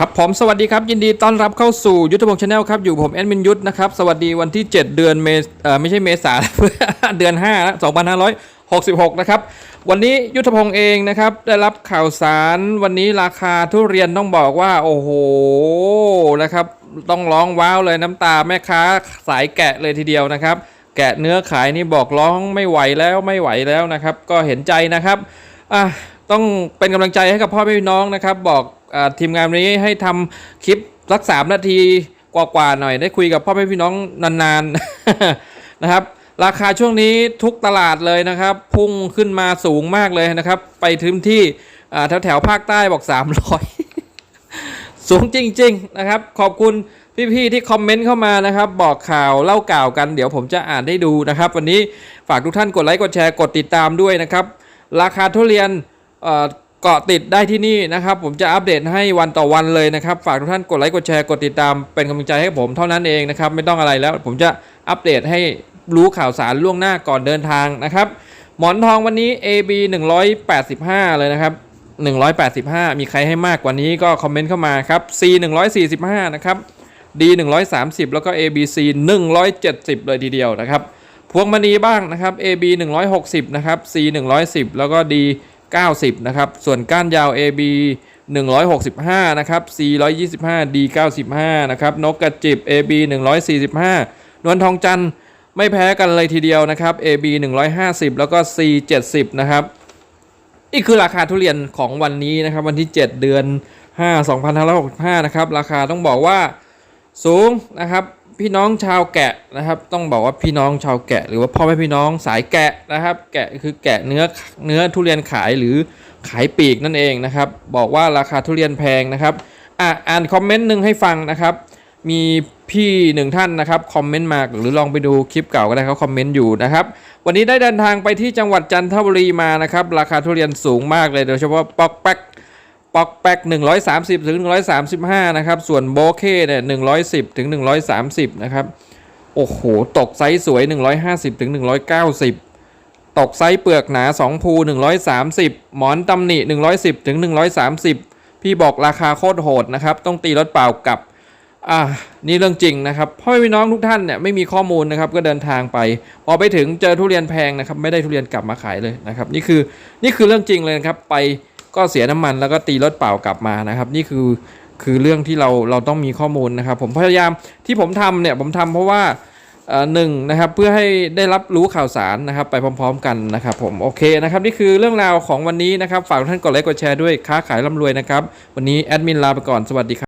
ครับผมสวัสดีครับยินดีต้อนรับเข้าสู่ยุทธพงศ์ชาแนลครับอยู่ผมแอดมินยุทธนะครับสวัสดีวันที่ 7 เดือนเมษเอ่อไม่ใช่เมษา เดือน5แล้ว2566 นะครับ วันนี้ยุทธพงศ์เองนะครับ ได้รับข่าวสารวันนี้ราคาทุเรียนต้องบอกว่า โอ้โหนะครับ ต้องร้องว้าวเลยน้ำตาแม่ค้าสายแกะเลยทีเดียวนะครับ แกะเนื้อขายนี่บอกร้องไม่ไหวแล้วไม่ไหวแล้วนะครับ ก็เห็นใจนะครับอะต้องเป็นกำลังใจให้กับพ่อแม่พี่น้องนะครับ บอก ทีมงานวันนี้ให้ทำคลิปสักสามนาทีกว่าๆหน่อย ได้คุยกับพ่อแม่พี่น้องนานๆนะครับ ราคาช่วงนี้ทุกตลาดเลยนะครับ พุ่งขึ้นมาสูงมากเลยนะครับ ไปถึงที่แถวแถวๆภาคใต้บอก 300 สูงจริง ๆนะครับ ขอบคุณพี่ๆที่คอมเมนต์เข้ามานะครับ บอกข่าวเล่ากล่าวกันเดี๋ยวผมจะอ่านให้ดูนะครับ วันนี้ฝากทุกท่านกดไลค์กดแชร์กดติดตามด้วยนะครับ ราคาทุเรียน เกาะติดได้ที่นี่นะครับ ผมจะอัปเดตให้วันต่อวันเลยนะครับ ฝากทุกท่านกดไลค์กดแชร์กดติดตามเป็นกำลังใจให้ผมเท่านั้นเองนะครับไม่ต้องอะไรแล้ว ผมจะอัปเดตให้รู้ข่าวสารล่วงหน้าก่อนเดินทางนะครับ หมอนทองวันนี้ AB 185 เลยนะครับ 185 มีใครให้มากกว่านี้ก็คอมเมนต์เข้ามาครับ C 145 นะครับ D 130 แล้วก็ ABC 170 เลยทีเดียวนะครับ พวงมณีบ้างนะครับ AB 160 นะครับ C 110 แล้วก็ D 90 นะครับ ส่วนก้านยาว AB 165 นะครับ C 125 D 95 นะครับ นกกระจิบ AB 145 นวลทองจันทร์ไม่แพ้กันเลยทีเดียวนะครับ AB 150 แล้วก็ C 70 นะครับนี่คือราคาทุเรียนของวันนี้นะครับ วันที่ 7 เดือน 5 2565 นะครับ ราคาต้องบอกว่าสูงนะครับ พี่น้องชาวแกะนะครับ ต้องบอกว่าพี่น้องชาวแกะ หรือว่าพ่อแม่พี่น้องสายแกะนะครับ แกะคือแกะเนื้อเนื้อทุเรียนขายหรือขายปีกนั่นเองนะครับ บอกว่าราคาทุเรียนแพงนะครับอะอ่านคอมเมนต์หนึ่งให้ฟังนะครับ มีพี่หนึ่งท่านนะครับคอมเมนต์มาหรือลองไปดูคลิปเก่าก็ได้เขาคอมเมนต์อยู่นะครับ วันนี้ได้เดินทางไปที่จังหวัดจันทบุรีมานะครับ ราคาทุเรียนสูงมากเลยโดยเฉพาะปอกแป๊ก ปอกแปก130ถึง135 นะครับ ส่วนโบเก้เนี่ย110ถึง130 นะครับ โอ้โห ตกไซส์สวย 150ถึง190 ตกไซส์เปลือกหนา 2 ภู 130 หมอนตำหนิ 110ถึง130 พี่บอกราคาโคตรโหดนะครับ ต้องตีรถเปล่ากลับอ่านี่เรื่องจริงนะครับพ่อแม่พี่น้องทุกท่านเนี่ยไม่มีข้อมูลนะครับก็เดินทางไปพอไปถึงเจอทุเรียนแพงนะครับ ไม่ได้ทุเรียนกลับมาขายเลยนะครับ นี่คือนี่คือเรื่องจริงเลยนะครับไป ก็เสียน้ำมันแล้วก็ตีรถเปล่ากลับมานะครับ นี่คือคือเรื่องที่เราเราต้องมีข้อมูลนะครับ ผมพยายามที่ผมทำเนี่ยผมทำเพราะว่าหนึ่งนะครับเพื่อให้ได้รับรู้ข่าวสารนะครับ ไปพร้อม ๆ กันนะครับ ผมโอเคนะครับนี่คือเรื่องราวของวันนี้นะครับ ฝากท่านกดไลค์กดแชร์ด้วยค้าขายร่ำรวยนะครับ วันนี้แอดมินลาไปก่อนสวัสดีครับ